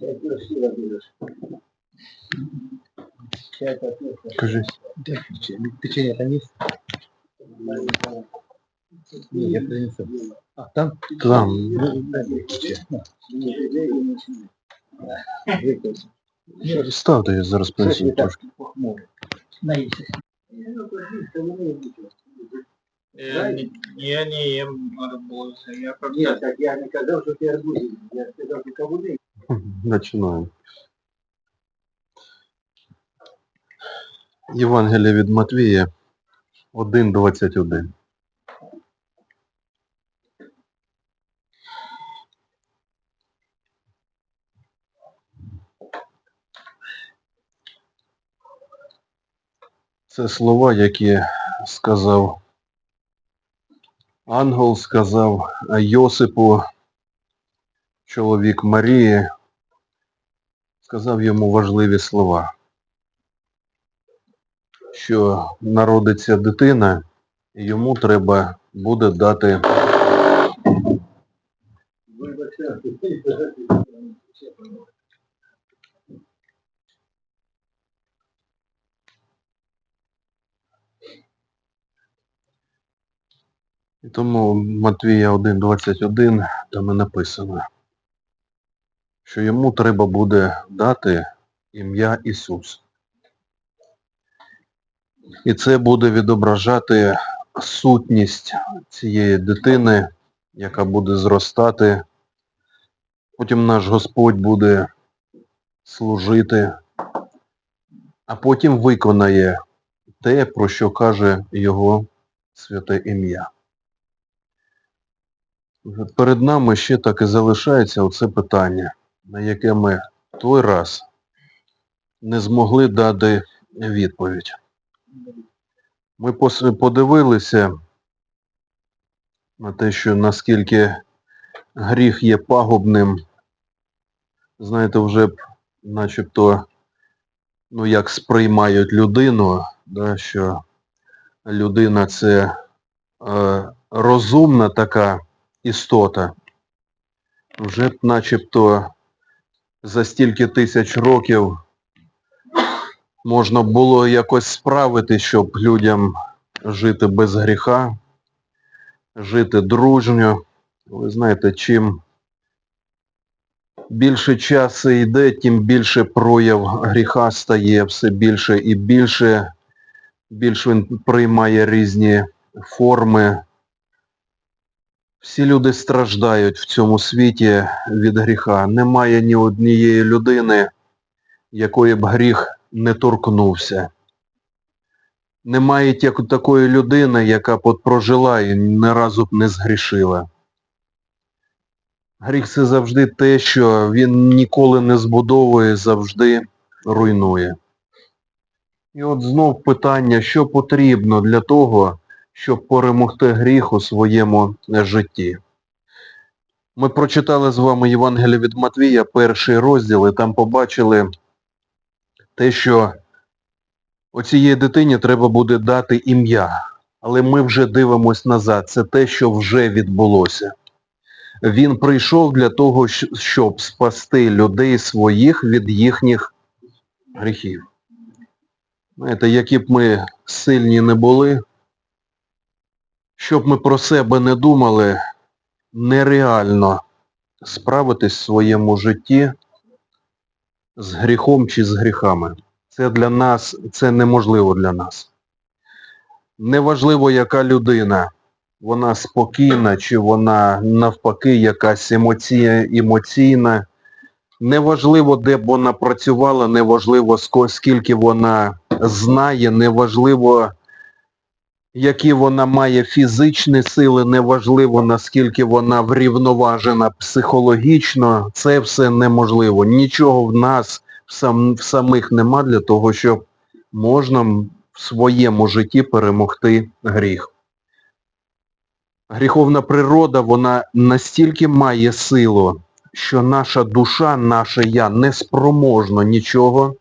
Це красиво дуже. Чай попив. Кажи. Печенье там есть? Не, я принесу. А, там? Там. Ставте, я зараз принесу трошки. Я не, я не ем арбузы, я как-то... Нет, так я не казав, що ти арбузин. Я сказав, ти кавуни. Починаємо. Євангелія від Матвія 1.21. Це слова, які сказав ангел, сказав Йосипу, чоловік Марії, сказав йому важливі слова, що народиться дитина, і йому треба буде дати. І тому Матвія 1.21 там і написано, що йому треба буде дати ім'я Ісус. І це буде відображати сутність цієї дитини, яка буде зростати. Потім наш Господь буде служити, а потім виконає те, про що каже Його святе ім'я. Перед нами ще так і залишається оце питання, на яке ми той раз не змогли дати відповідь. Ми подивилися на те, що наскільки гріх є пагубним, знаєте, вже начебто, ну як сприймають людину, да, що людина це е, розумна така істота. Вже б начебто за стільки тисяч років можна було якось справити, щоб людям жити без гріха, жити дружньо. Ви знаєте, чим більше часу йде, тим більше прояв гріха стає все більше і більше, більше він приймає різні форми. Всі люди страждають в цьому світі від гріха. Немає ні однієї людини, якої б гріх не торкнувся. Немає такої людини, яка б прожила і ні разу б не згрішила. Гріх це завжди те, що він ніколи не збудовує, завжди руйнує. І от знов питання, що потрібно для того, щоб перемогти гріх у своєму житті. Ми прочитали з вами Євангеліє від Матвія, перший розділ, і там побачили те, що оцієї дитині треба буде дати ім'я. Але ми вже дивимось назад. Це те, що вже відбулося. Він прийшов для того, щоб спасти людей своїх від їхніх гріхів. Знаєте, які б ми сильні не були, щоб ми про себе не думали, нереально справитись в своєму житті з гріхом чи з гріхами. Це для нас, це неможливо для нас. Неважливо, яка людина, вона спокійна, чи вона навпаки якась емоція, емоційна. Неважливо, де б вона працювала, неважливо, скільки вона знає, неважливо, які вона має фізичні сили, неважливо наскільки вона врівноважена психологічно, це все неможливо. Нічого в нас в, сам, в самих нема для того, щоб можна в своєму житті перемогти гріх. Гріховна природа, вона настільки має силу, що наша душа, наше я не спроможно нічого